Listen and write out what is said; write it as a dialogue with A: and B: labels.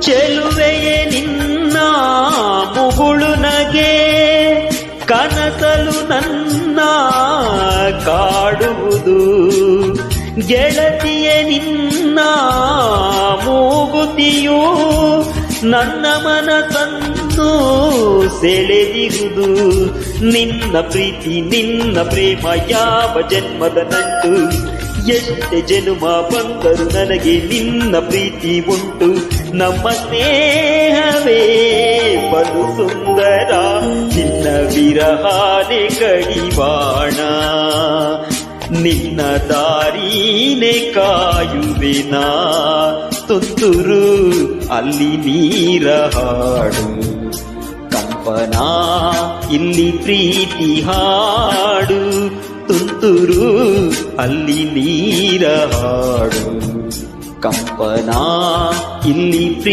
A: ಚೆಲುವೆಯೇ ನಿನ್ನ ಮುಗುಳು ನಗೆ, ಕನಸಲು ನನ್ನ ಕಾಡುವುದು. ಗೆಳತಿಯ ನಿನ್ನ ಮೂಗುತಿಯು ನನ್ನ ಮನಸ್ಸನ್ನು ಸೆಳೆದಿರುವುದು. ನಿನ್ನ ಪ್ರೀತಿ, ನಿನ್ನ ಪ್ರೇಮ ಯಾವ ಜನ್ಮದ ನಂಟು. ಎಷ್ಟೇ ಜನುಮ ಬಂದರು ನನಗೆ ನಿನ್ನ ಪ್ರೀತಿ ಉಂಟು. ನಮ್ಮ ಸ್ನೇಹವೇ ಬಲು ಸುಂದರ, ನಿನ್ನ ವಿರಹಾನೆ ಕಡಿವಾಣ. ನಿನ್ನ ದಾರೀನೆ ಕಾಯುವೆನ ತುಂತುರು ಅಲ್ಲಿ ನೀರ ಹಾಡು. ಕಂಪನ, ಇಲ್ಲಿ ಪ್ರೀತಿ ಹಾಡು. ತುಂತುರು ಅಲ್ಲಿ ನೀರ ಹಾಡು. ಕಂಪನಾ ಇಲ್ಲಿ